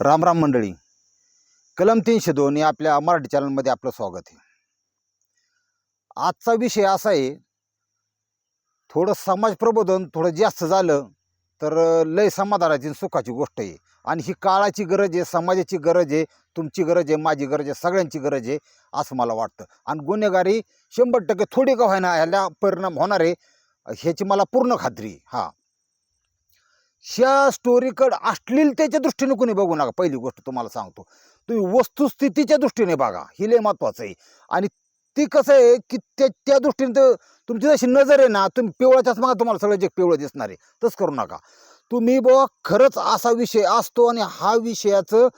राम राम मंडळी. कलम तीनशे दोन या आपल्या मराठी चॅनलमध्ये आपलं स्वागत आहे. आजचा विषय असा आहे थोडं समाज प्रबोधन थोडं जास्त झालं तर लय समाधानाची सुखाची गोष्ट आहे. आणि ही काळाची गरज आहे समाजाची गरज आहे तुमची गरज आहे माझी गरज आहे सगळ्यांची गरज आहे असं मला वाटतं. आणि गुन्हेगारी शंभर टक्के थोडी का व्हायना ह्याला परिणाम होणार आहे ह्याची मला पूर्ण खात्री हां हा. ह्या स्टोरीकडं अश्लीलतेच्या दृष्टीने कोणी बघू नका. पहिली गोष्ट तुम्हाला सांगतो. तुम्ही वस्तुस्थितीच्या दृष्टीने बघा. ही लय महत्वाचं आहे. आणि ती कसं आहे की त्या त्या दृष्टीने तर तुमची जशी नजर आहे ना तुम्ही पिवळ्याच्याच मागे तुम्हाला सगळं जे पिवळं दिसणार आहे. तसं करू नका. तुम्ही बुवा खरंच असा विषय असतो आणि हा विषयाचं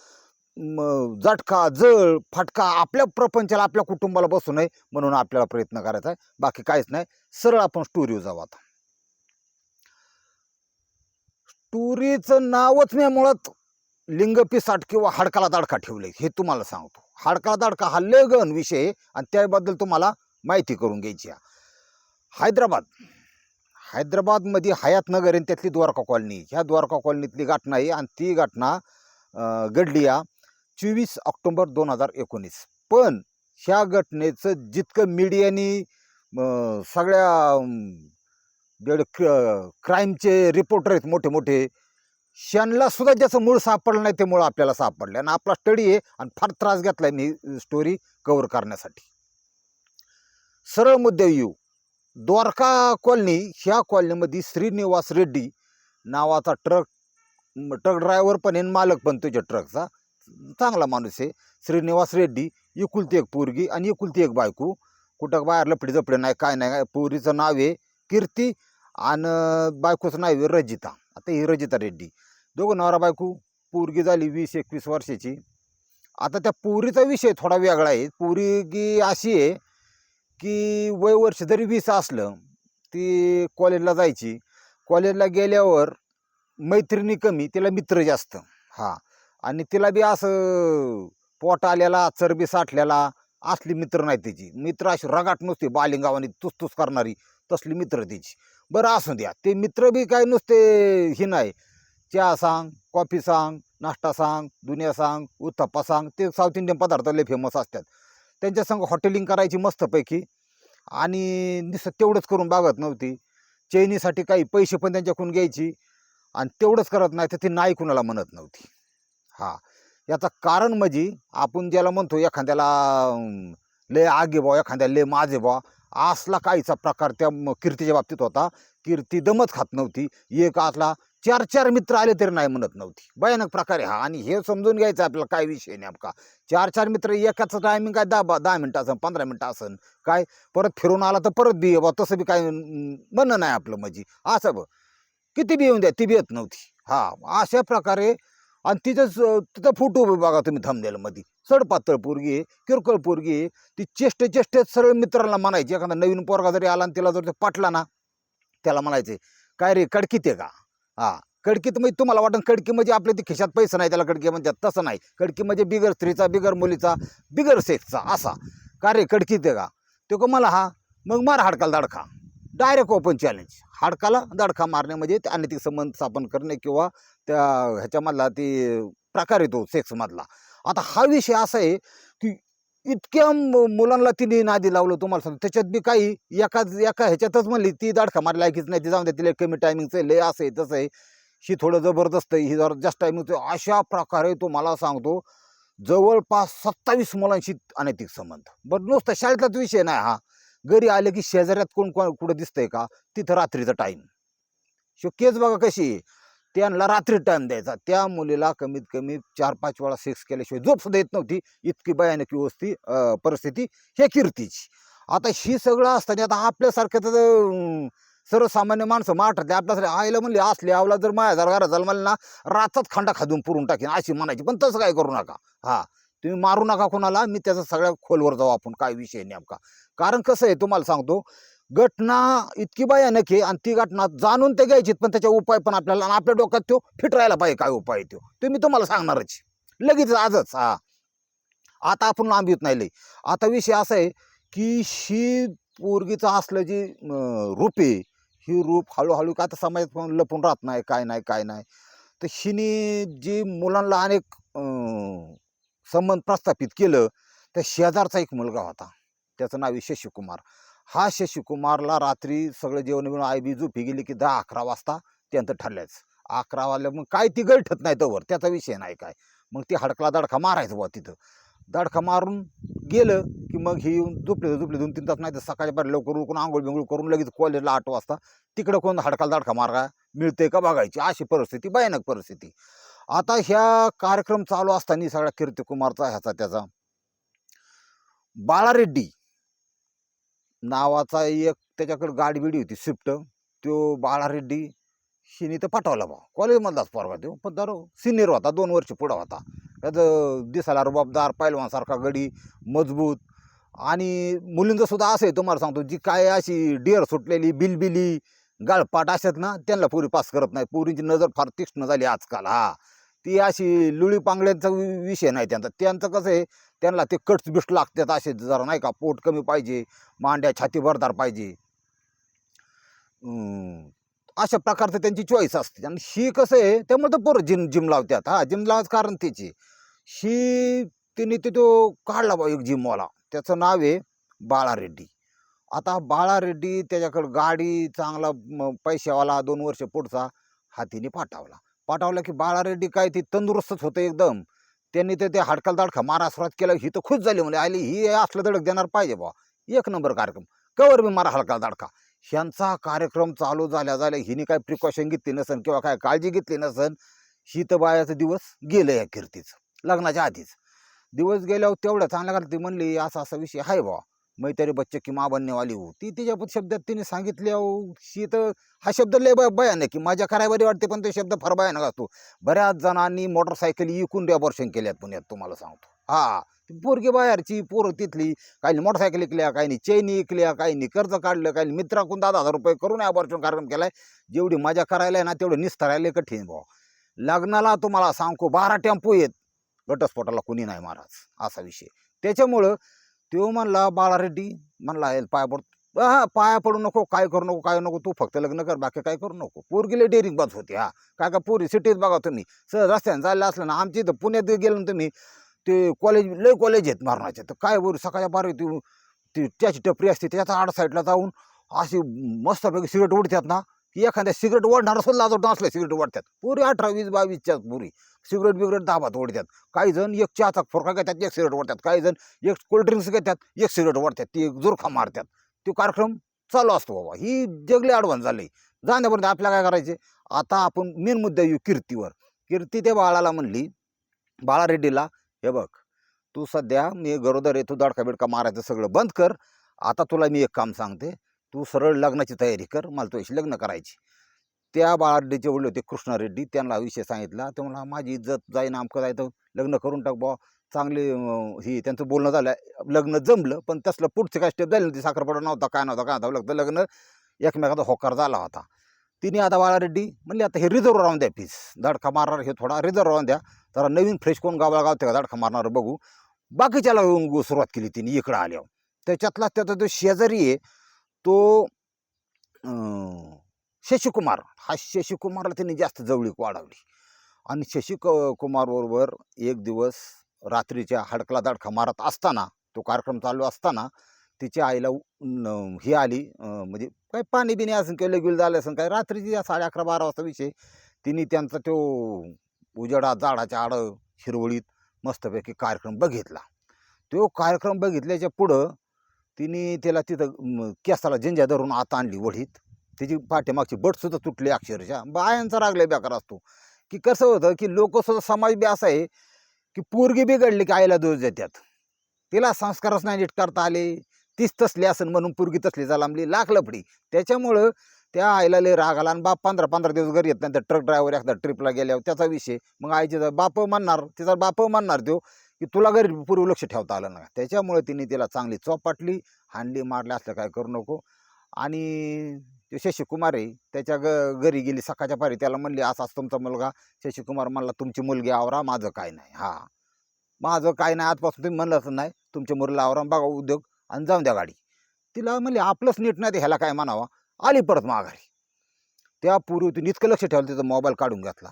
जटका झटका जळ फटका आपल्या प्रपंचाला आपल्या कुटुंबाला बसू नये म्हणून आपल्याला प्रयत्न करायचा आहे. बाकी काहीच नाही. सरळ आपण स्टोरी जाऊ आता. टुरीचं नावच मी मुळात. लिंग किंवा हाडकाला दाडका ठेवले हे तुम्हाला सांगतो. हाडकाला दाडका हा लय गहन विषय आहे आणि त्याबद्दल तुम्हाला माहिती करून घ्यायची हैदराबाद. हैदराबादमध्ये हयात नगर आहे त्यातली द्वारका कॉलनी ह्या द्वारका कॉलनीतली घटना आहे आणि ती घटना घडली या चोवीस ऑक्टोंबर दोन हजार एकोणीस. पण ह्या घटनेचं जितकं मीडियानी सगळ्या अं, क्राईमचे रिपोर्टर आहेत मोठे मोठे शनला सुद्धा ज्याचं मूळ सापडलं नाही ते मूळ आपल्याला सापडलं आणि आपला स्टडी आहे आणि फार त्रास घेतलाय मी स्टोरी कवर करण्यासाठी. सरळ मुद्दे येऊ. द्वारका कॉलनी ह्या कॉलनीमध्ये श्रीनिवास रेड्डी नावाचा ट्रक ट्रक ड्रायव्हर पण आहे आणि मालक पण तुझ्या ट्रकचा. चांगला माणूस आहे. श्रीनिवास रेड्डी एकुलती एक पोरगी आणि एकुलती एक बायको. कुठं बाहेर लपडी जपडे नाही काय नाही पोरीचं नाव आहे. कीर्ती आणि बायकोचं नाव आहे रजिता. आता ही रजिता रेड्डी. दोघं नवरा बायको पोरगी झाली वीस एकवीस वर्षाची. आता त्या पोरीचा विषय थोडा वेगळा आहे. पोरगी अशी आहे की वय वर्ष जरी वीस असलं ती कॉलेजला जायची. कॉलेजला गेल्यावर मैत्रिणी कमी तिला मित्र जास्त. हां. आणि तिला बी असं पोट आलेला चरबी साठलेला असली मित्र नाही तिची. मित्र अशी रगाट नसते बालिंगावानी तुसतुस करणारी. तसली मित्र तिची. बरं असू द्या ते मित्र बी काय नुसते हे नाही. चहा सांग कॉफी सांग नाश्ता सांग दुनिया सांग उत्तप्पा सांग ते साऊथ इंडियन पदार्थ लय फेमस असतात. त्यांच्या संग हॉटेलिंग करायची मस्तपैकी. आणि नुसतं तेवढंच करून बघत नव्हती. चैनीसाठी काही पैसे पण त्यांच्याकडून घ्यायची. आणि तेवढंच करत नाही तर ती नाही कुणाला म्हणत नव्हती. हा. याचं कारण म्हणजे आपण ज्याला म्हणतो एखाद्याला लय आगे भाऊ एखाद्याला लय माझे भाऊ असला काहीचा प्रकार त्या कीर्तीच्या बाबतीत होता. कीर्ती दमच खात नव्हती. एक असला चार चार मित्र आले तरी नाही म्हणत नव्हती. भयानक प्रकारे हा. आणि हे समजून घ्यायचं आपल्याला काय विषय नेमका? चार चार मित्र एकाचं टायमिंग काय दहा बा- दहा मिनटं असन पंधरा मिनटं असन? काय? परत फिरून आला तर परत बी बा. तसं बी काय म्हणणं नाही आपलं म्हणजे असं बघ. किती बी येऊन द्या ती बी येत नव्हती. हा अशा प्रकारे आणि तिचं तिचा फोटो बघा तुम्ही थंबनेलमध्ये सडपातळ पोरगी आहे किरकोळ पोरगी आहे. ती चेष्टे चेष्टेत सरळ मित्राला म्हणायची एखादा नवीन पोरगा जरी आला आणि तिला जर ते पटला ना त्याला म्हणायचे काय रे कडकीत आहे का? हा कडकीत म्हणजे तुम्हाला वाटतं कडकी म्हणजे आपल्या ती खिशात पैसा नाही त्याला कडकी म्हणतात. तसं नाही. कडकी म्हणजे बिगर स्त्रीचा बिगर मुलीचा बिगर सेक्सचा असा. का रे कडकीत आहे का? तो का मला हा मग मार हाडकाला दडखा डायरेक्ट ओपन चॅलेंज. हाडकाला दडखा मारणे म्हणजे ते अनैतिक संबंध स्थापन करणे किंवा त्या ह्याच्यामधला ती प्रकार येतो सेक्समधला. आता हा विषय असा आहे की इतक्या मु- मुलांना तिने नादी लावलं तुम्हाला सांगतो. त्याच्यात बी काही एका एका ह्याच्यातच म्हणली ती दाडखा मारली ऐकीच नाही ती जाऊन द्या तिला कमी टायमिंगचं लय असं आहे तसं आहे. ही थोडं जबरदस्त आहे ही जरा जास्त टायमिंगचं अशा प्रकारे तुम्हाला सांगतो जवळपास सत्तावीस मुलांशी अनैतिक संबंध. बरं नुसतं शाळेतलाच विषय नाही हा. घरी आले की शेजाऱ्यात कोण कोण कुठं दिसतंय का? तिथं रात्रीचा टाईम शक्यच बघा कशी त्यांना रात्री टाईम द्यायचा. त्या मुलीला कमीत कमी चार पाच वेळा सेक्स केल्याशिवाय झोप सुद्धा येत नव्हती. इतकी भयानक व्यवस्थी अं, परिस्थिती हे कीर्तीची. आता ही सगळं असताना आता आपल्यासारखं तर सर्वसामान्य माणसं माठरते आपल्यासाठी आईला म्हणले असले आवला जर माझ्या जर घरात झालं मला ना रातच खांडा खादून पुरून टाकेन. अशी म्हणायची. पण तसं काय करू नका. हा. तुम्ही मारू नका कोणाला मी त्याचा सगळ्या खोलवर जाऊ आपण काय विषय नेमका. कारण कसं आहे तुम्हाला सांगतो घटना इतकी भयानक आहे आणि ती घटना जाणून ते घ्यायची पण त्याच्या उपाय पण आपल्याला आणि आपल्या डोक्यात तो फिट राहायला पाहिजे काय उपाय आहे तो. ते मी तुम्हाला सांगणारच लगेच आजच हा. आता आपण लांब येत नाही लई आता विषय असा आहे की शी पोरगीचं असलं जी रूप आहे ही रूप हळूहळू का आता समाजात पण लपून राहत नाही काय नाही काय नाही. तर हिने जी मुलांना अनेक संबंध प्रस्थापित केलं तर शेजारचा एक मुलगा होता. त्याचं नाव आहे शशिकुमार. हा शशिकुमारला रात्री सगळं जेवण बिवण आई बी झोपी गेली की दहा अकरा वाजता त्यांचं ठरल्याच. अकरा वाजल्या मग काय ती गळठत नाही तवर. त्याचा विषय नाही काय. मग ती हडकला दडखा मारायचं बुवा तिथं. दडखा मारून गेलं की मग ही येऊन झोपले झोपले दोन तीन तास नाही तर सकाळी बरं लवकर उरकून आंघोळ बिंघोळ करून लगेच कॉलेजला आठ वाजता तिकडं कोण हडकाला दडका मारा मिळते का बघायची? अशी परिस्थिती भयानक परिस्थिती. आता ह्या कार्यक्रम चालू असताना सगळ्या कीर्तिकुमारचा ह्याचा त्याचा. बाळारेड्डी नावाचा एक त्याच्याकडे गाडी बिडी होती स्विफ्ट. तो बाळारेड्डी हिने तर पाठवला बा कॉलेजमधलाच पोरगा तो पण दर सिनियर होता दोन वर्ष पुढं होता. त्याचं दिसायला रुबाबदार पैलवानसारखा गडी मजबूत. आणि मुलींचं सुद्धा असं आहे तुम्हाला सांगतो जी काय अशी डिअर सुटलेली बिलबिली गाळपाट असतात ना त्यांना पुरी पास करत नाही. पुरींची नजर फार तीक्ष्ण झाली आजकाल हा. ती अशी लुळी पांगड्यांचा वि- विषय नाही त्यांचा. त्यांचं कसं आहे त्यांना ते कट्स बिस्ट लागतात असे जरा नाही का पोट कमी पाहिजे मांड्या छाती भरदार पाहिजे. अशा प्रकारचं त्यांची चॉईस असते. आणि शी कसं आहे त्यामुळे तर पोरं जिम जिम लावतात. हा जिम लावायचं कारण त्याची शी तिने ते तो काढला बा एक जिमवाला त्याचं नाव आहे बाळा रेड्डी. आता बाळा रेड्डी त्याच्याकडं गाडी चांगला पैशावाला दोन वर्ष पुढचा हा तिने पाठवला. पाठवला की बाळा रेड्डी काय ती तंदुरुस्तच होतं एकदम. त्यांनी ते ते हाडकाल दाडखा मारा सुरुवात केला ही तर खुश झाली म्हणजे आली ही असलं धडक देणार पाहिजे बा एक नंबर कार्यक्रम. कवर बी मारा हलका दाडखा ह्यांचा कार्यक्रम चालू झाल्या झाल्या हिने काय प्रिकॉशन घेतली नसन किंवा काय काळजी घेतली नसन ही तर बायाचं दिवस गेलं या कीर्तीचं. लग्नाच्या आधीच. दिवस गेल्यावर तेवढं चांगल्या घालत ती म्हणली असा असा विषय आहे बा मै तेरे बच्चे की माँ बनने वाली हो। ती तिच्या शब्दात तिने सांगितले अहो शी तर हा शब्द लय ब- भयानक की माझ्या कराय वाटते पण तो शब्द फार भयानक असतो. बऱ्याच जणांनी मोटरसायकल इकून रेबॉर्शन केल्यात पुण्यात तुम्हाला सांगतो. हा पोरगी बाहेरची पोरं तिथली काही मोटरसायकल इकल्या काही चैनी इकल्या काही कर्ज काढलं काही मित्राकून दहा हजार रुपये करून अबॉर्शन कार्यक्रम केलाय. जेवढी मजा करायला आहे ना तेवढं निस्तरायला कठीण भाऊ. लग्नाला तुम्हाला सांगतो बारा टेम्पो येत. घटस्फोटाला कुणी नाही महाराज. असा विषय. त्याच्यामुळं तो म्हणला बाळा रेड्डी म्हणला "याला पाया पड हा पाया पडू नको काय करू नको काय नको तू फक्त लग्न कर बाकी काय करू नको. पोरगीले डेअरिंग बात होती हा. काय का पोरी सिटीत बघा तुम्ही सहज रस्त्याने चाललं असलं ना आमच्या इथं पुण्यात गेलं ना तुम्ही ते कॉलेज लय कॉलेज आहेत मारणाचे. तर काय बरं सकाळच्या बारा ती ती त्याची टपरी असते त्याच्या आड साईडला जाऊन अशी मस्तपैकी सिगरेट उडतात ना की एखाद्या सिगरेट ओढणार सुद्धा लाजवत असल्या सिगरेट ओढतात. पुरी अठरा वीस बावीसच्या पुरी. सिगरेट बिगरेट दाबात ओढतात. काही जण एक चहाचा फोरका घेतात एक सिगरेट ओढतात. काही जण एक कोल्ड्रिंक्स घेतात एक सिगरेट ओढतात. ती एक जुरखा मारतात. तो कार्यक्रम चालू असतो बाबा. ही जगले ॲडव्हान्स झाली. जाण्यापर्यंत आपल्याला काय करायचे? आता आपण मेन मुद्दा येऊ कीर्तीवर. कीर्ती त्या बाळाला म्हणली बाळा रेड्डीला हे बघ तू सध्या मी गरोदर आहे तू दडका बिडका मारायचं सगळं बंद कर. आता तुला मी एक काम सांगते. तू सरळ लग्नाची तयारी कर मला तुझ्याशी लग्न करायची. त्या बाळारेड्डीचे वडील होते कृष्णा रेड्डी त्यांना विषय सांगितला. ते म्हणला माझी इज्जत जाईन आमकं जायचं लग्न करून टाक बा चांगले हे ही त्यांचं बोलणं झालं. लग्न जमलं पण तसलं पुढचं काय स्टेप झालं ते साखरपडा नव्हता काय नव्हता काय नव्हता. लग्न लग्न एकमेकाचा होकार झाला होता. तिने आता बाळारेड्डी म्हणले म्हणली आता हे रिझर्व राहून द्या पीस धडका मारणार हे थोडा रिझर्व राहून द्या. जरा नवीन फ्रेश कोण गावाला गावते का? धडका मारणार बघू. बाकीच्याला सुरुवात केली तिने इकडं आल्यावर. त्याच्यातला त्याचा जो शेजारी आहे तो शशिकुमार. हा शशिकुमारला त्यांनी जास्त जवळीक वाढवली. आणि शशी क- कुमारबरोबर एक दिवस रात्रीच्या हडकला दडका मारत असताना तो कार्यक्रम चालू असताना तिच्या आईला ही आली म्हणजे काय पाणी बिणी असं काही लगील झालं असं काय रात्रीची साडे अकरा बारा वाजता विषय. तिने त्यांचा तो उजेडा झाडाच्या आडं हिरवळीत मस्तपैकी कार्यक्रम बघितला. तो कार्यक्रम बघितल्याच्या पुढं तिने त्याला तिथं म, केसाला झंझ्या धरून आत आणली वढीत त्याची पाठीमागची बटसुद्धा तुटली अक्षरशः. बायांचा रागल्या बेकार असतो. की कसं होतं की लोकसुद्धा समाज बी असा आहे की पोरगी बिघडली की आईला दोष देतात. तिला संस्कारच नाही नीट करता आले. तीच तसली असन म्हणून पोरगी तसली जालांबली लाख लफडी त्याच्यामुळं त्या आईला लय राग आला आणि बाप पंधरा पंधरा दिवस घरी येत नाही. तर ट्रक ड्रायव्हर एखादा ट्रिपला गेल्यावर त्याचा विषय. मग आईचे बाप म्हणणार तिचा बाप म्हणणार तो की तुला घरी पूर्व लक्ष ठेवता आलं नाही. त्याच्यामुळे तिने तिला चांगली चौपाटली हांडली मारली असलं काय करू नको. आणि शशिकुमार आहे त्याच्या ग घरी गेली सकाळच्या पारी. त्याला म्हणली असाच तुमचा मुलगा. शशिकुमार म्हणला तुमची मुलगी आवरा माझं काय नाही. हा. माझं काय नाही आजपासून तुम्ही म्हणलंच नाही. तुमच्या मुलीला आवरा बघा उद्योग आणि जाऊन द्या गाडी. तिला म्हणली आपलंच नीट नाही ते ह्याला काय म्हणावा? आली परत माघारी. त्या पूर्वी तिने इतकं लक्ष ठेवलं तिचा मोबाईल काढून घेतला.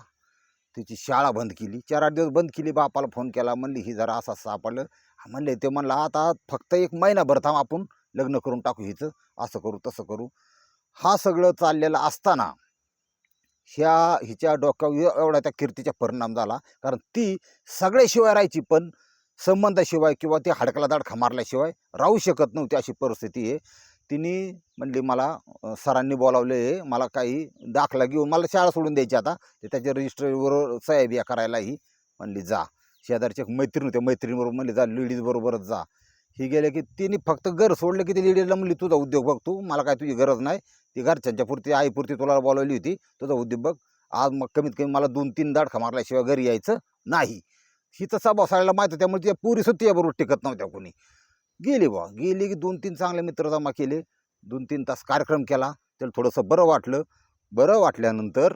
तिची शाळा बंद केली. चार आठ दिवस बंद केली. बापाला फोन केला. म्हणली ही जरा असं सापडलं. म्हणले ते म्हणलं आता फक्त एक महिनाभर थांब आपण लग्न करून टाकू हिचं. असं करू तसं करू. हा सगळं चाललेलं असताना ह्या हिच्या डोक्यावर एवढा त्या कीर्तीचा परिणाम झाला. कारण ती सगळ्याशिवाय राहायची पण संबंधाशिवाय किंवा ती हडकला दाडखा मारल्याशिवाय राहू शकत नव्हती अशी परिस्थिती आहे. तिने म्हणली मला सरांनी बोलावले मला काही दाखला घेऊन मला शाळा सोडून द्यायची आता ते त्याच्या रजिस्टरवर सह्या बिया करायलाही. म्हणली जा. शेजारची एक मैत्रीण होते मैत्रिणीबरोबर म्हणली जा लेडीजबरोबरच जा. ही गेले की तिने फक्त घर सोडलं की ती लेडीजला म्हणली तुझा उद्योग बघ तू मला काय तुझी गरज नाही. ती घरच्यांच्या पुरती आईपुरती तुला बोलावली होती तुझा उद्योग बघ. आज मग कमीत कमी मला दोन तीन दाडखा मारल्याशिवाय घरी यायचं नाही. हिचं स्वभाव सगळ्याला माहीत त्यामुळे त्या पुरी सुद्धा टिकत नव्हत्या कोणी. गेली बा गेली की दोन तीन चांगले मित्र जमा केले. दोन तीन तास कार्यक्रम केला. त्याला थोडंसं बरं वाटलं. बरं वाटल्यानंतर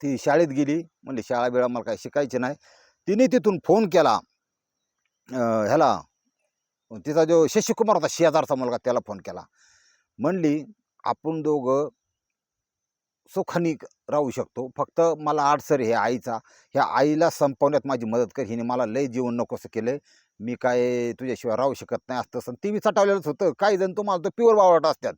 ती शाळेत गेली. म्हणजे शाळा बिळा मला काय शिकायची नाही. तिने तिथून फोन केला. ह्याला तिचा जो शशिकुमार होता शेजारचा मुलगा त्याला फोन केला. म्हणली आपण दोघं सुखानी राहू शकतो. फक्त मला अडसर हे आईचा. ह्या आईला संपवण्यात माझी मदत कर. हिने मला लय जीवन नकोसं केलं मी काय तुझ्याशिवाय राहू शकत नाही असतं असं ते बी चटावलेलंच होतं. काही जण तुम्हाला तर प्युअर बावट असतात.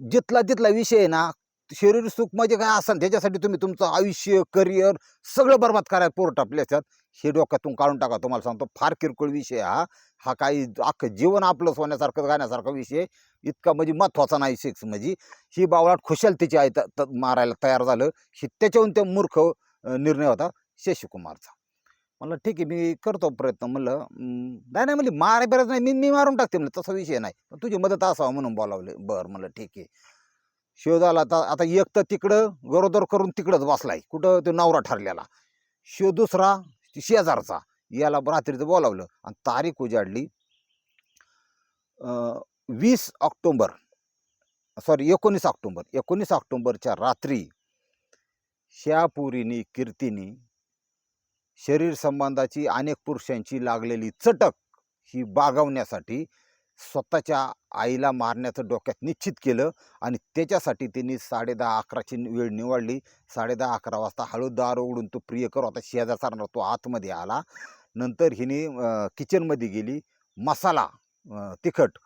जिथला जिथला विषय आहे ना शरीर सुख म्हणजे काय असेल त्याच्यासाठी तुम्ही तुमचं आयुष्य करिअर सगळं बरबाद करायला पोर टापले असतात. हे डोक्यातून काढून टाका. तुम्हाला सांगतो फार किरकोळ विषय हा. हा काही अख्खं जीवन आपलं सोन्यासारखं गाण्यासारखा विषय इतका म्हणजे महत्त्वाचा नाही सेक्स म्हणजे. ही बावळाट खुशाल तिची आई त- मारायला तयार झालं. ही त्याच्याहून ते मूर्ख निर्णय होता शशिकुमारचा. म्हणलं ठीक आहे मी करतो प्रयत्न. म्हणलं नाही नाही म्हणजे मारे बरंच नाही मी मी मारून टाकते. म्हणलं तसा विषय नाही पण तुझी मदत असावा म्हणून बोलावले. बरं म्हणलं ठीक आहे. शोध आला आता आता एक तर तिकडं गरोदर करून तिकडंच बसलाय कुठं तो नवरा ठरलेला. शो दुसरा शेजारचा याला रात्रीचं बोलावलं आणि तारीख उजाडली वीस ऑक्टोंबर सॉरी एकोणीस ऑक्टोंबर एकोणीस ऑक्टोंबरच्या रात्री श्यापुरीनी कीर्तीनी शरीर संबंधाची अनेक पुरुषांची लागलेली चटक ही बागवण्यासाठी स्वतःच्या आईला मारण्याचं डोक्यात निश्चित केलं आणि त्याच्यासाठी तिने साडेदहा अकराची वेळ निवडली. साडेदहा अकरा वाजता हळू दार उघडून तो प्रियकर होता शेजारचा राहणार तो आतमध्ये आला. नंतर हिने किचनमध्ये गेली. मसाला तिखट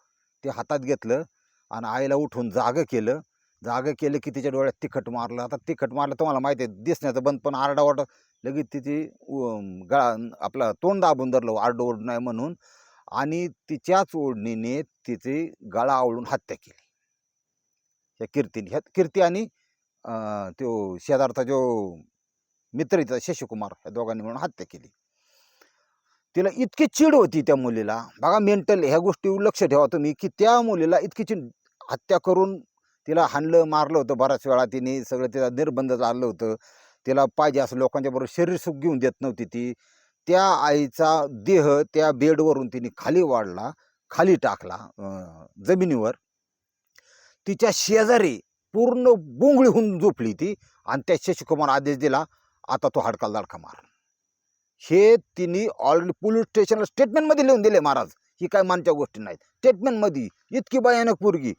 ते हातात घेतलं आणि आईला उठून जागं केलं. जागं केलं की तिच्या डोळ्यात तिखट मारलं. आता तिखट मारलं तुम्हाला माहिती आहे दिसण्याचं बंद पण आरडाओरड लगेच तिची गळा आपला तोंड दाबून धरलं आरडोरड नाही म्हणून. आणि तिच्याच ओढणीने तिची गळा आवळून हत्या केली. या कीर्तीने ह्या कीर्ती आणि तो शेजारचा जो मित्र तिचा शशिकुमार या दोघांनी म्हणून हत्या केली. तिला इतकी चीड होती त्या मुलीला. बघा मेंटल ह्या गोष्टीवर लक्ष ठेवा तुम्ही की त्या मुलीला इतकी चिड हत्या करून तिला हाणलं मारलं होतं बऱ्याच वेळा तिने. सगळं तिला निर्बंध चाललं होतं. तिला पाहिजे असं लोकांच्या बरोबर शरीर सुख घेऊन देत नव्हती ती. त्या आईचा देह त्या बेडवरून तिने खाली वाढला खाली टाकला जमिनीवर. तिच्या शेजारी पूर्ण बोंगळी होऊन झोपली ती आणि त्या शशिकुमार आदेश दिला आता तो हडकाल दाडका मार. हे तिने ऑलरेडी पोलीस स्टेशनला स्टेटमेंटमध्ये लिहून दिले महाराज. ही काय मानच्या गोष्टी नाहीत. स्टेटमेंटमध्ये इतकी भयानक पोरगी.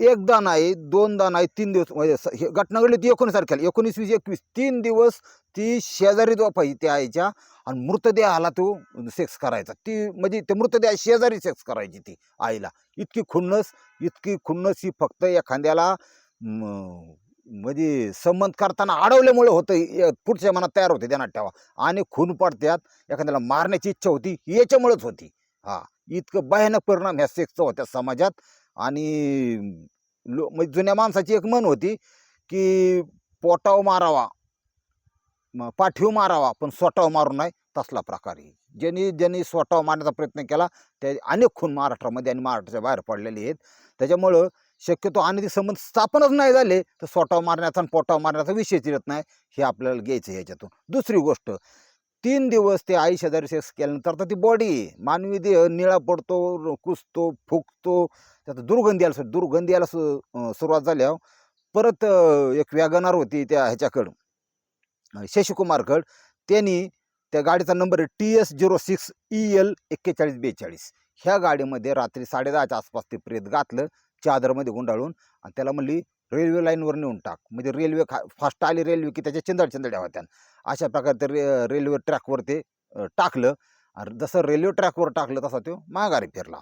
एक दान आहे दोन दान आहे तीन दिवस म्हणजे हे घटना घडली ती एकोणीस तारखेला एकोणीस वीस एकवीस तीन दिवस ती शेजारी पाहिजे त्या आईच्या. आणि मृतदेहाला तो सेक्स करायचा. ती म्हणजे ते मृतदेह शेजारी सेक्स करायची ती आईला. इतकी खुन्नस इतकी खुन्नस ही फक्त एखाद्याला म्हणजे संबंध करताना अडवल्यामुळे होतं. पुढच्या मनात तयार होते त्यांना ठेवा. आणि खून पडत्यात एखाद्याला मारण्याची इच्छा होती याच्यामुळेच होती. हा इतकं भयानक परिणाम ह्या सेक्सचा होत्या समाजात. आणि लो म्हणजे जुन्या माणसाची एक म्हण होती की पोटाव मारावा पाठीव मारावा पण स्वटाव मारू नाही तसला प्रकार आहे. ज्यांनी ज्यांनी स्वटाव मारण्याचा प्रयत्न केला ते अनेक खून महाराष्ट्रामध्ये आणि महाराष्ट्राच्या बाहेर पडलेले आहेत. त्याच्यामुळं शक्यतो आणि ते संबंध स्थापनच नाही झाले तर स्वटाव मारण्याचा आणि पोटाव मारण्याचा विषयच येत नाही हे आपल्याला घ्यायचं ह्याच्यातून दुसरी गोष्ट तीन दिवस ते आई शेजारी सेक्स केल्यानंतर तर ती बॉडी मानवी देह निळा पडतो कुसतो फुगतो. त्यात दुर्गंधी आला दुर्गंधी यायला सु सुरुवात झाल्यावर परत एक वॅगनार होती त्या ह्याच्याकडं. शशिकुमारकड. त्यांनी त्या गाडीचा नंबर आहे T S zero six E L एक्केचाळीस बेचाळीस. ह्या गाडीमध्ये रात्री साडेदहाच्या आसपास ते प्रेत घातलं चादरमध्ये गुंडाळून आणि त्याला म्हणली रेल्वे लाईनवर नेऊन टाक. म्हणजे रेल्वे खा फास्ट आली रेल्वे की त्याच्या चिंदड चिंदड्या होत्या अशा प्रकारे ते रे रेल्वे ट्रॅकवर ते टाकलं. आणि जसं रेल्वे ट्रॅकवर टाकलं तसा तो माघारी फिरला.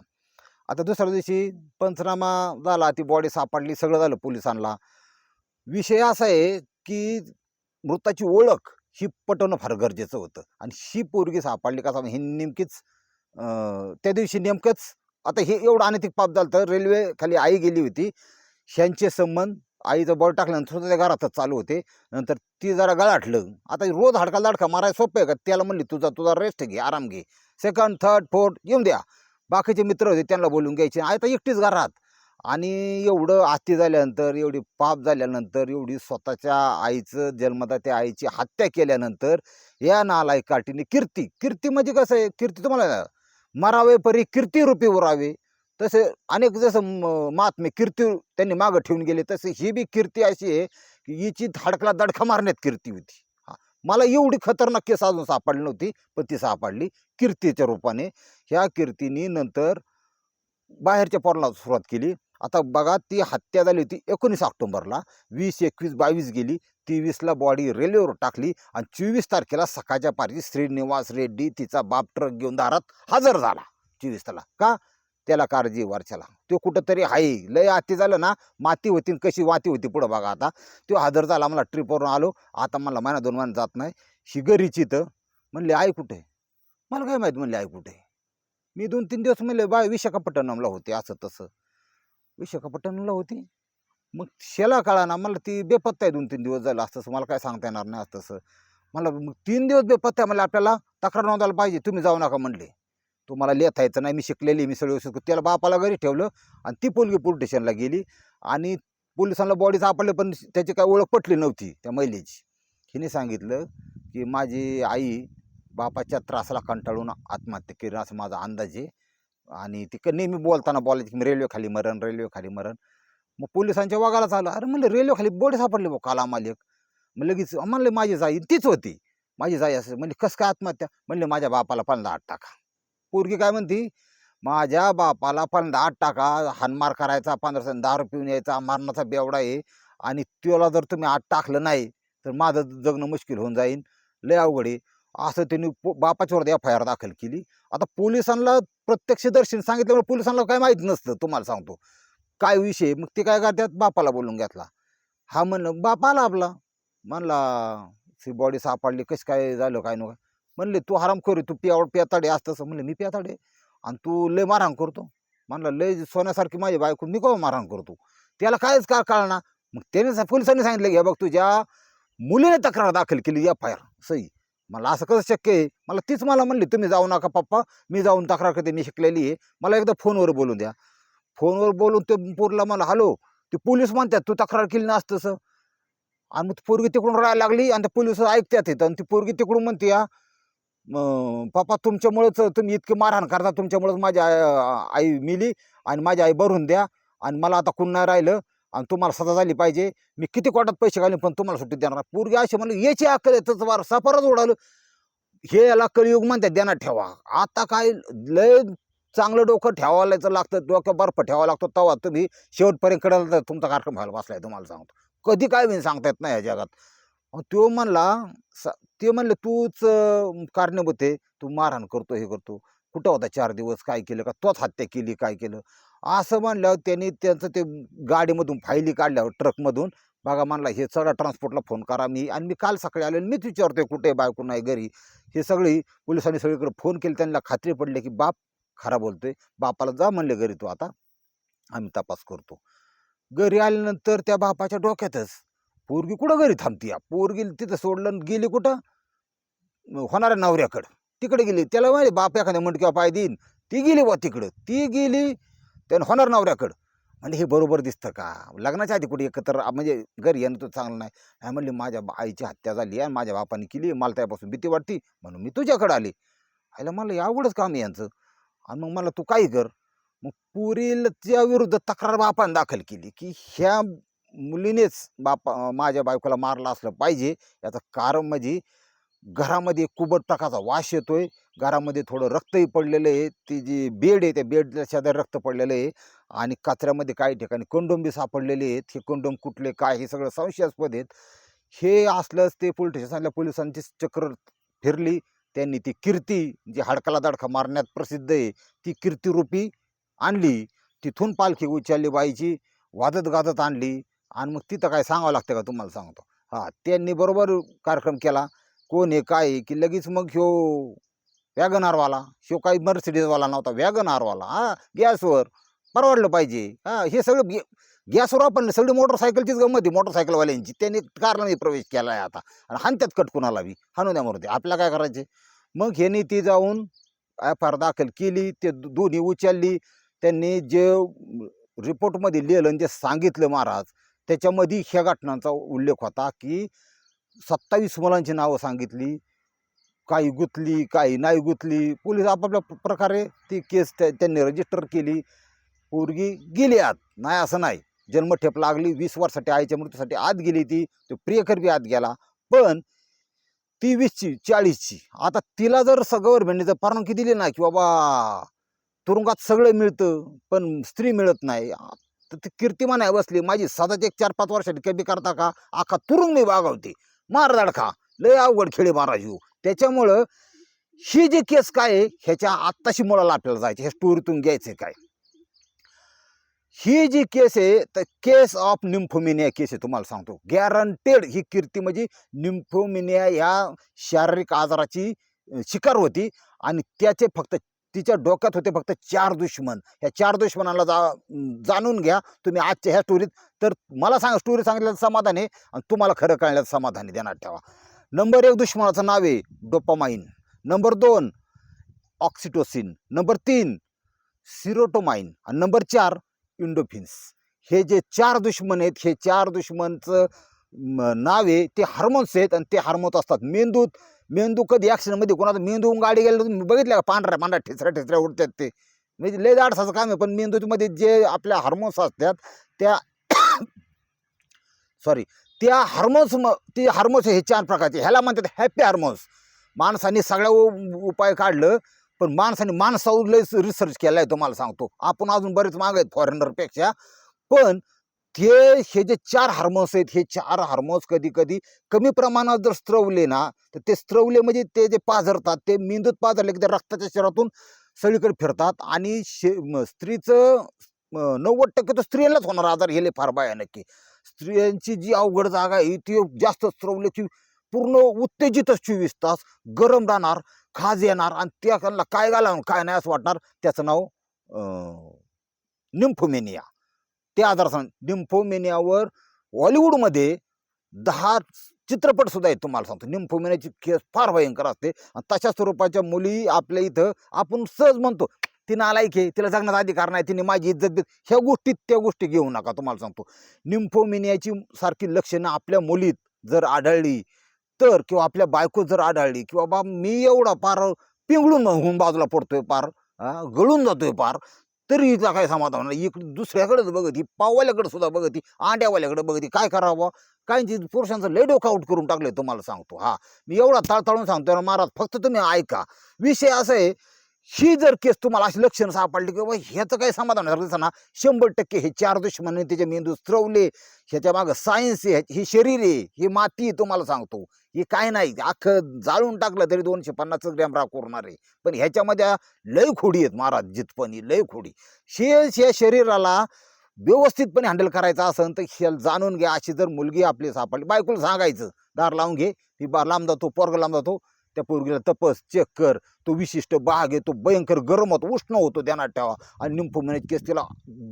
आता दुसऱ्या दिवशी पंचनामा झाला ती बॉडी सापडली सगळं झालं पोलिसांना. विषय असा आहे की मृताची ओळख ही पटवणं फार गरजेचं होतं. आणि ही पोरगी सापडली का ही नेमकीच त्या दिवशी नेमकंच आता हे एवढं अनैतिक पाप झालं तर रेल्वे खाली आई गेली होती. ह्यांचे संबंध आईचं बॉल टाकल्यानंतर सुद्धा त्या घरातच चालू होते. नंतर ती जरा गळाटलं. आता रोज हाडका लाडका मारायला सोपं आहे का? त्याला म्हणली तुझा तुझा रेस्ट घे आराम घे. सेकंड थर्ड फोर्थ येऊन द्या. बाकीचे मित्र होते त्यांना बोलून घ्यायचे. आता एकटीच घरात. आणि एवढं आत्ती झाल्यानंतर एवढी पाप झाल्यानंतर एवढी स्वतःच्या आईचं जन्मदात्या आईची हत्या केल्यानंतर या नालाय काठीने कीर्ती. कीर्ती म्हणजे कसं आहे? कीर्ती तुम्हाला मरावे परी कीर्ती रूपी उरावे. तसे अनेक जसं महात्मे कीर्ती त्यांनी मागं ठेवून गेले तसे ही बी कीर्ती अशी आहे की हिची धाडकला दडखा मारण्यात कीर्ती होती. मला एवढी खतरनाक केस अजून सापडली नव्हती पण ती सापडली कीर्तीच्या रूपाने. ह्या कीर्तीने नंतर बाहेरच्या पोराला सुरुवात केली. आता बघा ती हत्या झाली होती एकोणीस ऑक्टोबरला. वीस एकवीस बावीस गेली. तेवीसला बॉडी रेल्वेवर टाकली आणि चोवीस तारखेला सकाळच्या पारी श्रीनिवास रेड्डी तिचा बाप ट्रक घेऊन दारात हजर झाला. चोवीस ताला का? त्याला काळजी वरच्याला. तो कुठंतरी आहे लय आती झालं ना माती होती कशी वाती होती पुढं बघा आता. तो हजर झाला मला ट्रिपवरून आलो. आता मला महिना दोन महिना जात नाही. शिगरीची तर म्हणले आई कुठे मला काय माहीत म्हणले आई कुठे मी दोन तीन दिवस म्हणले बाय विशाखापट्टणमला होते असं तसं. विशाखापट्टणमला होती? मग शेला काळा ना मला ती बेपत्ता आहे दोन तीन दिवस झालं. असं मला काय सांगता येणार नाही असं तसं. मला मग तीन दिवस बेपत्ता आहे म्हणलं आपल्याला तक्रार नोंदायला पाहिजे. तुम्ही जाऊ नका म्हणले. तुम्हाला लेता येतं नाही मी शिकलेली मी सगळं व्यवस्थित त्याला बापाला घरी ठेवलं आणि ती पोलगी पोलीस स्टेशनला गेली. आणि पोलिसांना बॉडी सापडली पण त्याची काय ओळख पटली नव्हती त्या महिलेची. हिने सांगितलं की माझी आई बापाच्या त्रासाला कंटाळून आत्महत्या केली असं माझा अंदाज आहे. आणि ती नेहमी बोलताना बोलायची की मी रेल्वेखाली मरण रेल्वेखाली मरण. मग पोलिसांच्या वागाला झालं अरे म्हणलं रेल्वेखाली बॉडी सापडली बघ काल आम्हाला एक मग लगेच म्हणलं माझी जाई तीच होती. माझी जाई असं म्हणजे कसं काय आत्महत्या? म्हणले माझ्या बापाला पण लाट टाका. पोरगी काय म्हणती माझ्या बापाला पण आठ टाका हानमार करायचा पंधरा दारू पिऊन यायचा मारणाचा बेवडा आहे आणि त्याला जर तुम्ही आठ टाकलं नाही तर माझं जगणं मुश्किल होऊन जाईल लय अवघड आहे. असं त्यांनी पो- बापाच्यावर एफ आय आर दाखल केली. आता पोलिसांना प्रत्यक्षदर्शन सांगितल्यामुळे पोलिसांना काय माहीत नसतं तुम्हाला सांगतो. काय विषय मग ते काय करतात? बापाला बोलून घेतला. हा म्हणलं बाप आला आपला. म्हणला ती बॉडी सापडली कशी काय झालं काय नका. म्हणले तू हराम करू तू पियावड पियाताडे असं तसं. म्हणलं मी पियाताडे? आणि तू लय मारहाण करतो? म्हणलं लय सोन्यासारखी माझी बायको मी कोण मारहाण करतो? त्याला कायच का कळणार मग त्याने सा- पोलिसांनी सांगितलं की बघ तुझ्या मुलीने तक्रार दाखल केली एफ आय आर सही. मला असं कसं शक्य आहे? मला तीच मला म्हणली तुम्ही जाऊ नका पप्पा. मी जाऊन तक्रार करते मी शिकलेली आहे. मला एकदा फोनवर बोलून द्या. फोनवर बोलून ते पोरला मला हॅलो ते पोलीस म्हणतात तू तक्रार केली ना असतं आणि मग ती पोरगी तिकडून राहायला लागली आणि ते पोलीस ऐकतात येतं आणि ती पोरगी तिकडून म्हणते या पप्पा तुमच्यामुळंच तुम्ही इतकी मारहाण करता तुमच्यामुळंच माझी आई आई मिली आणि माझी आई भरून द्या आणि मला आता कुण नाही राहिलं आणि तुम्हाला सजा झाली पाहिजे. मी किती कोटात पैसे घालून पण तुम्हाला सुट्टी देणार नाही." असे म्हणलं याची अक्कल येतच वार सफारच उडालं. हे याला कलियुग म्हणतात देणार ठेवा. आता काय लय चांगलं डोकं ठेवायला लागतं डोकं बर्फ ठेवावं लागतो तेव्हा तुम्ही शेवटपर्यंत कळलं तर तुमचा कार्यक्रम व्हायला बसलाय तुम्हाला सांगतो. कधी काय मी सांगता येत नाही या जगात. तो म्हणला सा ते म्हणलं तूच कारणीभूत आहे. तू मारहाण करतो हे करतो. कुठं होता चार दिवस? काय केलं का? तोच हत्या केली काय केलं? असं म्हणल्यावर त्यांनी त्यांचं ते गाडीमधून फायली काढल्यावर ट्रकमधून बघा म्हणला हे सगळं ट्रान्सपोर्टला फोन करा मी. आणि मी काल सकाळी आलेलो मीच विचारतोय कुठे आहे बायको नाही घरी. हे सगळी पोलिसांनी सगळीकडे फोन केले. त्यांना खात्री पडली की बाप खरा बोलतोय. बापाला जा म्हणले घरी तू आता. आम्ही तपास करतो. घरी आल्यानंतर त्या बापाच्या डोक्यातच पोरगी कुठं घरी थांबती? या पोरगी तिथं सोडलं आणि गेली कुठं? होणाऱ्या नवऱ्याकडं. तिकडे गेली. त्याला माहिती बाप एखाद्या मटक्यावर पाय देईन. ती गेली बा तिकडं. ती गेली त्यानं होणार नवऱ्याकडं. म्हणजे हे बरोबर दिसतं का? लग्नाच्या आधी कुठे एकत्र म्हणजे घरी येणं तर चांगलं नाही. नाही म्हणली माझ्या आईची हत्या झाली आणि माझ्या बापाने केली मला त्यापासून भीती वाटती. म्हणून मी तुझ्याकडं आले. आईला मला एवढंच काम आहे यांचं. आणि मग मला तू काही कर. मग पुरीलच्या विरुद्ध तक्रार बापाने दाखल केली की ह्या मुलीनेच बापा माझ्या बायकोला मारलं असलं पाहिजे. याचं कारण म्हणजे घरामध्ये कुबट प्रकारचा वास येतो आहे घरामध्ये थोडं रक्तही पडलेलं आहे. ती जी बेड आहे त्या बेडच्या शेजारी रक्त पडलेलं आहे आणि कचऱ्यामध्ये काही ठिकाणी कंडोम बी सापडलेले आहेत. हे कंडोम कुठले काय हे सगळं संशयास्पद आहेत. हे असलंच ते पोलीस स्टेशनला पोलिसांची चक्र फिरली. त्यांनी ती कीर्ती जी हाडकाला दाडका मारण्यात प्रसिद्ध आहे ती कीर्तीरूपी आणली. तिथून पालखी उचलली बाईची वाजत गाजत आणली. आणि मग तिथं काय सांगावं लागतं का? तुम्हाला सांगतो. हां त्यांनी बरोबर कार्यक्रम केला. कोण आहे काय आहे की लगेच मग ह्यो वॅगनारवाला ह्यो काही मर्सिडीजवाला नव्हता वॅगनारवाला हां गॅसवर परवडलं पाहिजे. हां हे सगळं गे गॅसवर आपण सगळी मोटरसायकलचीच गंमत आहे मोटरसायकलवाल्यांची. त्यांनी कारणाने प्रवेश केला आहे आता. आणि हानत्यात कट कुणाला बी. हाणून द्या मरते आपल्याला काय करायचे मग ह्यांनी ती जाऊन एफ आर दाखल केली ते दोन्ही उचलली. त्यांनी जे रिपोर्टमध्ये लिहिलं आणि जे सांगितलं महाराज त्याच्यामध्ये ह्या घटनांचा उल्लेख होता की सत्तावीस मुलांची नावं सांगितली. काही गुंतली काही नाही गुंतली. पोलीस आपापल्या प्रकारे ती केस त्या त्यांनी रजिस्टर केली. पोरगी गेली आत. नाही असं नाही. जन्मठेप लागली. वीस वर्षासाठी आईच्या मृत्यूसाठी आत गेली ती. तो प्रियकर बी आत गेला. पण ती वीसची चाळीसची आता तिला जर स गव्हर्नमेंटने जर परवानगी दिली ना की बाबा तुरुंगात सगळं मिळतं पण स्त्री मिळत नाही. तर ती कीर्तिमान आहे बसली. माझी सदाच एक चार पाच वर्षाची कमी करता का आखा तुरुंग मी बागावते मार दडखा लय अवघड खेळी महाराज येऊ त्याच्यामुळं ही जी केस काय आहे ह्याच्या आत्ताशी मुलाला आपल्याला जायचं हे स्टोरीतून घ्यायचं काय. ही जी केस आहे तर केस ऑफ निम्फोमिनिया केस आहे तुम्हाला सांगतो. गॅरंटेड ही कीर्ती म्हणजे निम्फोमिनिया या शारीरिक आजाराची शिकार होती आणि त्याचे फक्त तिच्या डोक्यात होते फक्त चार दुश्मन. ह्या चार दुश्मनाला जा जाणून घ्या. तुम्ही आजच्या ह्या स्टोरीत तर मला सांगा स्टोरी सांगितल्याचं समाधान आहे? आणि तुम्हाला खरं कळण्याचं समाधान आहे. ध्यानात ठेवा. नंबर एक दुश्मनाचं नाव आहे डोपामाइन नंबर दोन ऑक्सिटोसिन नंबर तीन सिरोटोमाइन आणि नंबर चार इंडोफिन्स हे जे चार दुश्मन आहेत हे चार दुश्मनचं नावे नाव आहे ते हार्मोन्स आहेत आणि ते हार्मोन्स असतात. मेंदूत मेंदू कधी ॲक्सिडेंटमध्ये कोणाचा मेंदू गाडी गेला तुम्ही बघितलं का? पांढऱ्या पांढऱ्या ठिचऱ्या ठिचऱ्या उडतात ते. म्हणजे लय दाडसाचं काम आहे पण मेंदूमध्ये जे आपल्या हार्मोन्स असतात त्या सॉरी त्या हार्मोन्स म ते हार्मोन्स हे चार प्रकारचे ह्याला म्हणतात हॅपी हार्मोन्स माणसाने सगळ्या उ- उपाय काढलं पण माणसाने माणसावर लय रिसर्च केला आहे तुम्हाला सांगतो. आपण अजून बरेच माग आहेत फॉरेनरपेक्षा पण ते हे जे चार हार्मोन्स आहेत हे चार हार्मोन्स कधी कधी कमी प्रमाणात जर स्त्रवले ना तर ते स्त्रवले म्हणजे ते जे पाझरतात ते मेंदूत पाझरले की ते रक्ताच्या शरीरातून सगळीकडे फिरतात आणि शे स्त्रीचं नव्वद टक्के तर स्त्रियांनाच होणार आजार हे फार बाया नक्की स्त्रियांची जी अवघड जागा आहे ती जास्त स्त्रवल्याची पूर्ण उत्तेजितच चोवीस तास गरम राहणार खाज येणार आणि त्या काय घालावं काय नाही असं वाटणार त्याचं नाव निम्फोमेनिया ते आजार सांग निम्फोमेनियावर हॉलिवूडमध्ये दहा चित्रपट सुद्धा आहेत तुम्हाला सांगतो. निम्फोमेनियाची केस फार भयंकर असते. आणि तशा स्वरूपाच्या मुली आपल्या इथं आपण सहज म्हणतो ती नालायक आहे तिला जगण्याचा अधिकार नाही तिने माझी इज्जत देत ह्या गोष्टीत त्या गोष्टी घेऊ नका तुम्हाला सांगतो. निम्फोमेनियाची सारखी लक्षणं आपल्या मुलीत जर आढळली तर किंवा आपल्या बायको जर आढळली किंवा बा मी एवढा पार पिंगळून होऊन बाजूला पडतोय पार हा, गळून जातोय पार तरी हिचा काय समाधान नाही? इकडे दुसऱ्याकडेच बघत ही पाववाल्याकडे सुद्धा बघत ही आंड्यावाल्याकडे बघत. काय करावं काहींची पुरुषांचं लय डोकं आउट करून टाकले तुम्हाला सांगतो. हा मी एवढा ताळताळून सांगतो ना महाराज फक्त तुम्ही ऐका. विषय असा आहे ही जर केस तुम्हाला अशी लक्षणं सापडली की ह्याचं काही समाधान झालं ना शंभर टक्के हे चार दुश्मन त्याचे मेंदू स्त्रवले ह्याच्या मागं सायन्स आहे ही शरीर आहे ही माती आहे तुम्हाला सांगतो. हे काय नाही अख्खं जाळून टाकलं तरी दोनशे पन्नास ग्रॅम राख उरणार आहे. पण ह्याच्यामध्ये लय खोडी आहेत महाराज जितपणी लय खोडी. हे या शरीराला व्यवस्थितपणे हँडल करायचं असेल तर हे जाणून घ्या. अशी जर मुलगी आपली सापडली बायकोला सांगायचं दार लावून घे. ती बार लांब जातो पोरग लांब जातो. त्या पोरगीला तपस चेक कर. तो विशिष्ट बाग आहे तो भयंकर गरम होतो उष्ण होतो ध्यानात ठेवा. आणि निंपू महिन्याची केस तिला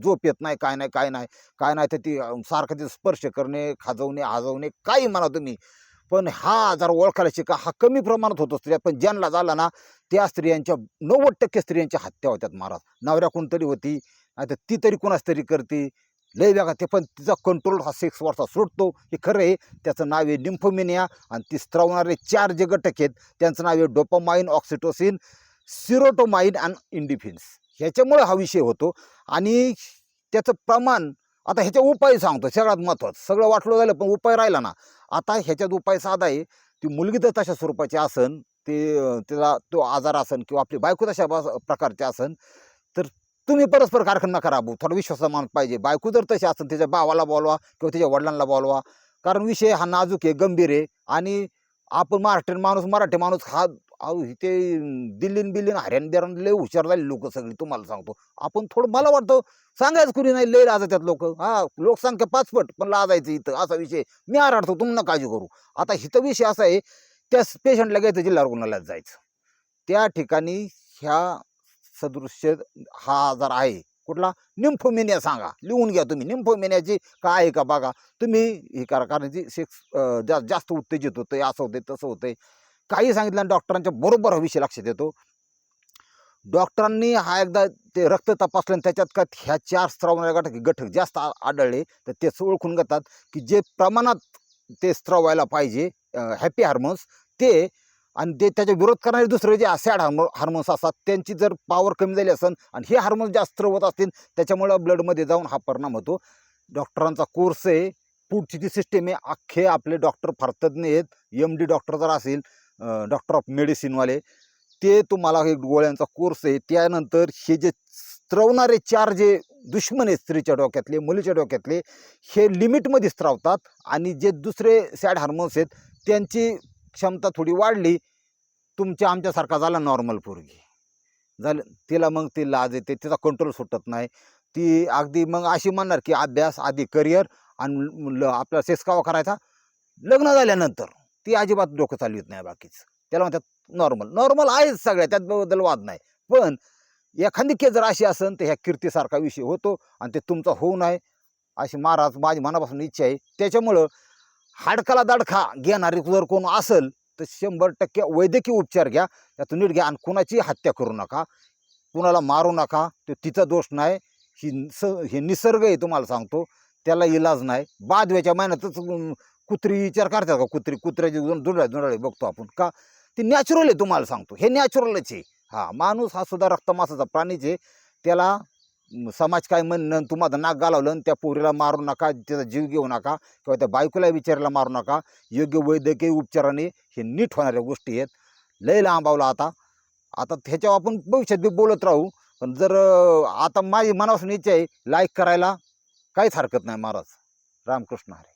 झोप येत नाही काय नाही काय नाही. काय नाही तर ती सारखं ते स्पर्श करणे खाजवणे आजवणे काही म्हणा तुम्ही. पण हा आजार ओळखायला शिका हा कमी प्रमाणात होतो स्त्रिया. पण ज्यांना झाला ना त्या स्त्रियांच्या नव्वद टक्के स्त्रियांच्या हत्या होत्यात महाराज. नवऱ्या कोणतरी होती आता ती तरी कुणास तरी करते. लय वेगा ते पण तिचा कंट्रोल हा सिक्स वरचा सुटतो हे खरं आहे. त्याचं नाव आहे निम्फोमिनिया आणि ती स्त्रवणारे चार जे घटक आहेत त्यांचं नाव आहे डोपामाइन ऑक्सिटोसिन सिरोटोमाइन आणि इंडिफिन्स ह्याच्यामुळे हा विषय होतो. आणि त्याचं प्रमाण आता ह्याच्या उपाय सांगतो. सगळ्यात महत्त्वाचं सगळं वाटलं झालं पण उपाय राहिला ना. आता ह्याच्यात उपाय साधा आहे. ती मुलगी तर तशा स्वरूपाची असन ते तिला तो आजार असन किंवा आपली बायको तशा बा- प्रकारची असन तर तुम्ही परस्पर कारखाना नका राबू थोडा विश्वासा माणूस पाहिजे. बायको जर तशी असेल त्याच्या भावाला बोलवा किंवा त्याच्या वडिलांना बोलवा. कारण विषय हा नाजूक आहे गंभीर आहे. आणि आपण महाराष्ट्रीयन माणूस मराठी माणूस हा अहो ते दिल्लीन बिल्लीन हरियाण बिराण लय हुशार झाले लोक सगळी तुम्हाला सांगतो. आपण थोडं मला वाटतं सांगायचं कुणी नाही लय लाजतात लोक. हा लोकसंख्या पाचपट पण लाजायचं इथं असा विषय. मी आराडतो तुम्हाला काळजी करू. आता इथं विषय असा आहे त्या पेशंटला घ्यायचं जिल्हा रुग्णालयात जायचं. त्या ठिकाणी ह्या सदृश्य हा आजार आहे कुठला? निम्फोमेनिया सांगा. लिहून घ्या तुम्ही. निम्फोमेनियाची काय आहे का बघा. तुम्ही हे करा कारण जी सेक्स जास्त जास्त उत्तेजित आहे असं होतंय तसं होतंय. काही सांगितलं डॉक्टरांच्या बरोबर हा विषय लक्षात येतो. डॉक्टरांनी हा एकदा ते रक्त तपासलं आणि त्याच्यात का ह्या चार स्त्राव घटक घटक जास्त आढळले तर तेच ओळखून घेतात की जे प्रमाणात ते स्त्राव व्हायला पाहिजे हॅपी हार्मोन्स ते आणि ते त्याच्या विरोध करणारे दुसरे जे सॅड हार्मो हार्मोन्स असतात त्यांची जर पॉवर कमी झाली असेल आणि हे हार्मोन्स जास्त होत असतील त्याच्यामुळं ब्लडमध्ये जाऊन हा परिणाम होतो. डॉक्टरांचा कोर्स आहे. पुढची जी सिस्टीम आहे अख्खे आपले डॉक्टर फार तज्ज्ञ आहेत. एम डी डॉक्टर जर असेल डॉक्टर ऑफ मेडिसिनवाले ते तुम्हाला एक गोळ्यांचा कोर्स आहे. त्यानंतर हे जे स्त्रवणारे चार जे दुश्मन आहेत स्त्रीच्या डोक्यातले मुलीच्या डोक्यातले हे लिमिटमध्ये स्त्रावतात आणि जे दुसरे सॅड हार्मोन्स आहेत त्यांची क्षमता थोडी वाढली तुमच्या आमच्यासारखा झाला नॉर्मल पोरगी. झालं तिला मग ती लाज येते तिचा कंट्रोल सुटत नाही. ती अगदी मग अशी म्हणणार की अभ्यास आधी करिअर आणि ल- आपला सेक्स करायचा? लग्न झाल्यानंतर. ती अजिबात डोकं चालवित नाही बाकीच. त्याला म्हणतात नॉर्मल नॉर्मल आहेच सगळ्या त्याबद्दल वाद नाही. पण एखादी केस जर अशी असेल तर ह्या कीर्तीसारखा विषय होतो आणि ते तुमचा होऊ नये. अशी महाराज माझी मनापासून इच्छा आहे. त्याच्यामुळं हाडकाला दाडखा घेणारी जर कोण असेल तर शंभर टक्के वैद्यकीय उपचार घ्या त्यातून नीट घ्या आणि कुणाची हत्या करू नका. कुणाला मारू नका. तो तिचा दोष नाही. ही स हे निसर्ग आहे तुम्हाला सांगतो. त्याला इलाज नाही. बादव्याच्या महिन्यातच कुत्री विचार करतात का? कुत्री कुत्र्याची जुंडळे जुंडळे बघतो आपण. का? ते नॅचरल आहे तुम्हाला सांगतो. हे नॅचरलच आहे. हा माणूस हा सुद्धा रक्तमासाचा प्राणीच आहे. त्याला समाज काय म्हणणं तुम्हाला नाक घालवलं आणि त्या पोरीला मारू नका त्याचा जीव घेऊ नका किंवा त्या बायकोला विचारायला मारू नका योग्य वैद्यकीय उपचाराने हे नीट होणाऱ्या गोष्टी आहेत. लय लांबावला आता. आता ह्याच्यावर आपण भविष्यात बी बोलत राहू. पण जर आता माझी मनापासून इच्छा आहे लाईक करायला काहीच हरकत नाही महाराज. रामकृष्ण हरे.